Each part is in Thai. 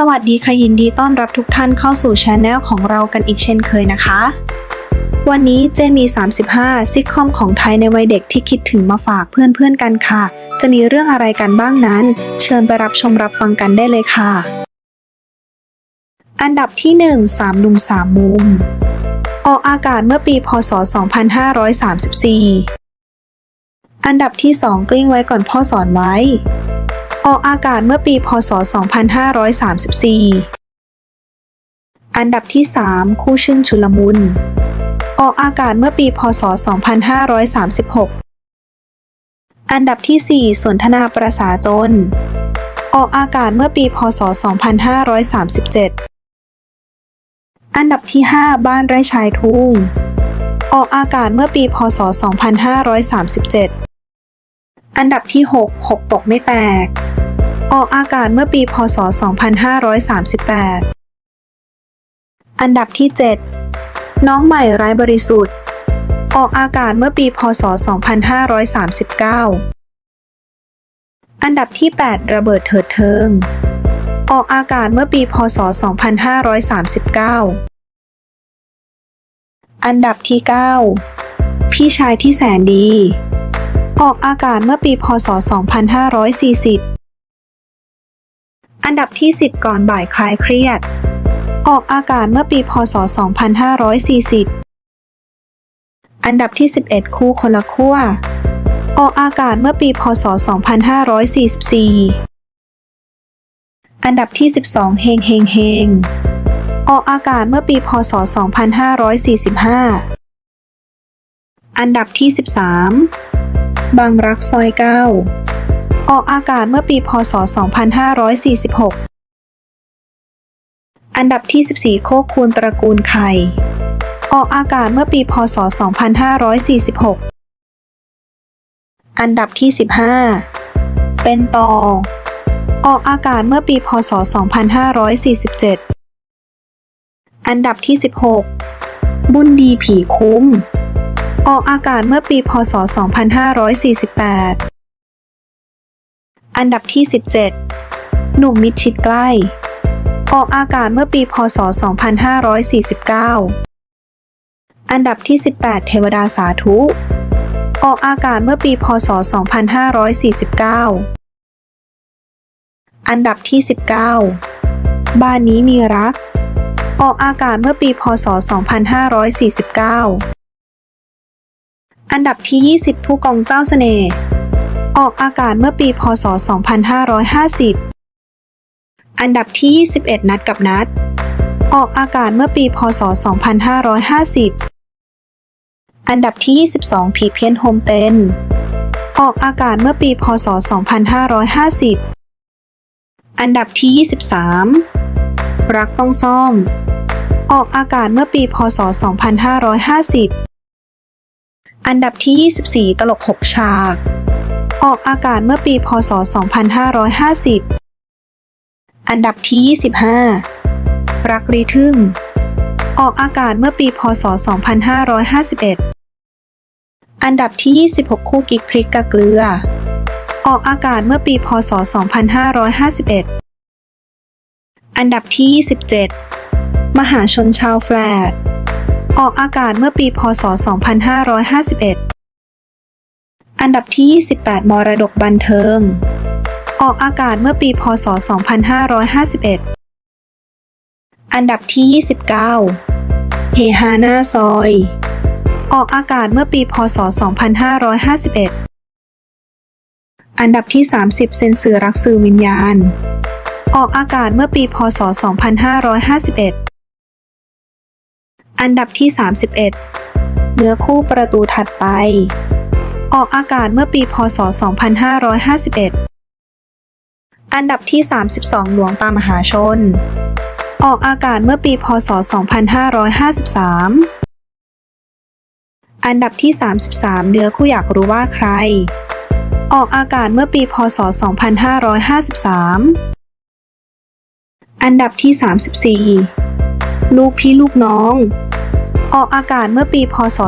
สวัสดีค่ะยินดีต้อนรับทุกท่านเข้าสู่ช anel ของเรากันอีกเช่นเคยนะคะ วันนี้เจมี 35 ซิทคอมของไทยในวัยเด็กที่คิดถึงมาฝากเพื่อนๆกันค่ะ จะมีเรื่องอะไรกันบ้างนั้น เชิญไปรับชมรับฟังกันได้เลยค่ะ อันดับที่ 1 3หนุ่ม3 มุม ออกอากาศเมื่อปีพศ 2534 อันดับที่ 2 กลิ้งไว้ก่อนพ่อสอนไว้ ออกอากาศเมื่อปี พศ 2534 อันดับที่ 3 คู่ชื่นชุลมุน ออกอากาศเมื่อปี พศ 2536 อันดับที่ 4 สนทนาประสาจน ออกอากาศเมื่อปี พศ 2537 อันดับที่ 5 บ้านไร่ชายทุ่ง ออกอากาศเมื่อปี พศ 2537อันดับที่ 6 6 ตกไม่แตก ออกอากาศเมื่อปีพศ 2538 อันดับที่ 7 น้องใหม่ไร้บริสุทธิ์ ออกอากาศเมื่อปีพศ 2539 อันดับที่ 8 ระเบิดเถิดเทิง ออกอากาศเมื่อปีพศ 2539 อันดับที่ 9 พี่ชายที่แสนดี ออกอากาศเมื่อปีพศ 2540 อันดับที่ 10 ก่อนบ่ายคลายเครียด ออกอากาศเมื่อปีพศ 2540 อันดับที่ 11 คู่คนละขั้ว ออกอากาศเมื่อปีพศ 2544 อันดับที่ 12 เฮงเฮงเฮงออกอากาศเมื่อปีพศ 2545 อันดับที่ 13 บางรักซอยเก้า ออกอากาศเมื่อปี พศ 2546 อันดับที่ 14 โคกคูณตระกูลไข่ออกอากาศเมื่อปี พศ 2546 อันดับที่ 15 เป็นตอออกอากาศเมื่อปี พศ 2547 อันดับที่ 16 บุญดีผีคุ้ม ออกอากาศเมื่อปี พศ 2548 อันดับที่ 17 หนุ่มมิดชิดใกล้ ออกอากาศเมื่อปีพศ 2549 อันดับที่ 18 เทวดาสาธุ ออกอากาศเมื่อปีพศ 2549 อันดับที่ 19 บ้านนี้มีรัก ออกอากาศเมื่อปีพศ 2549 อันดับที่ 20 ผู้กองเจ้าเสน่ห์ ออกอากาศเมื่อปี พศ 2550 อันดับที่ 21 นัดกับนัด ออกอากาศเมื่อปี พศ 2550 อันดับที่ 22 ผีเพี้ยนโฮมเตนออกอากาศเมื่อปี พศ 2550 อันดับที่ 23 รักต้องซ่อม ออกอากาศเมื่อปี พศ 2550 อันดับที่ 24 ตลก 6 ฉาก ออกอากาศเมื่อปี พศ 2550 อันดับที่ 25 รักรีทึ่ง ออกอากาศเมื่อปี พศ 2551 อันดับที่ 26 คู่กิ๊กพริกกะเกลือ ออกอากาศเมื่อปี พศ 2551 อันดับที่ 27 มหาชนชาวแฟลตออกอากาศเมื่อปี พศ 2551 อันดับที่ 28 มรดกบันเทิง ออกอากาศเมื่อปี พศ 2551 อันดับที่ 29 เฮฮาหน้าซอย ออกอากาศเมื่อปี พศ 2551 อันดับที่ 30 เซนสื่อรักสื่อวิญญาณ ออกอากาศเมื่อปี พศ 2551 อันดับที่ 31 เนื้อคู่ประตูถัดไป ออกอากาศเมื่อปีพศ 2551 อันดับที่ 32 หลวงตามหาชน ออกอากาศเมื่อปีพศ 2553 อันดับที่ 33เนื้อคู่อยากรู้ว่าใคร ออกอากาศเมื่อปีพศ 2553 อันดับที่ 34 ลูกพี่ลูกน้อง ออกอากาศเมื่อปีพศ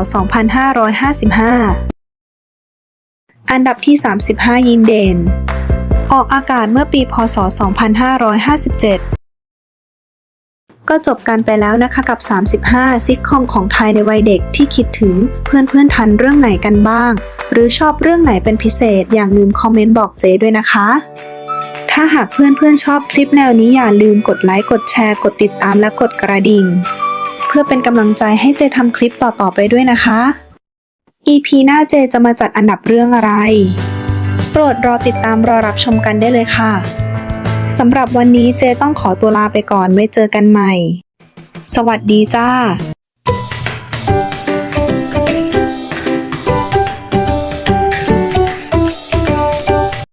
2555 อันดับที่ 35 ยินเดน ออกอากาศเมื่อปี พศ 2557 ก็จบกันไปแล้วนะคะกับ 35 ซิทคอมของไทยในวัยเด็กที่คิดถึงเพื่อนเพื่อนทันเรื่องไหนกันบ้าง หรือชอบเรื่องไหนเป็นพิเศษ อย่าลืมคอมเมนต์บอกเจด้วยนะคะ ถ้าหากเพื่อนๆชอบคลิปแนวนี้อย่าลืมกดไลค์กดแชร์ กดติดตามและกดกระดิ่ง เพื่อเป็นกำลังใจให้เจทำคลิปต่อๆไปด้วยนะคะ EP หน้าเจจะมาจัดอันดับเรื่องอะไร โปรดรอติดตามรอรับชมกันได้เลยค่ะสำหรับวันนี้เจต้องขอตัวลาไปก่อนไว้เจอกันใหม่ สวัสดีจ้า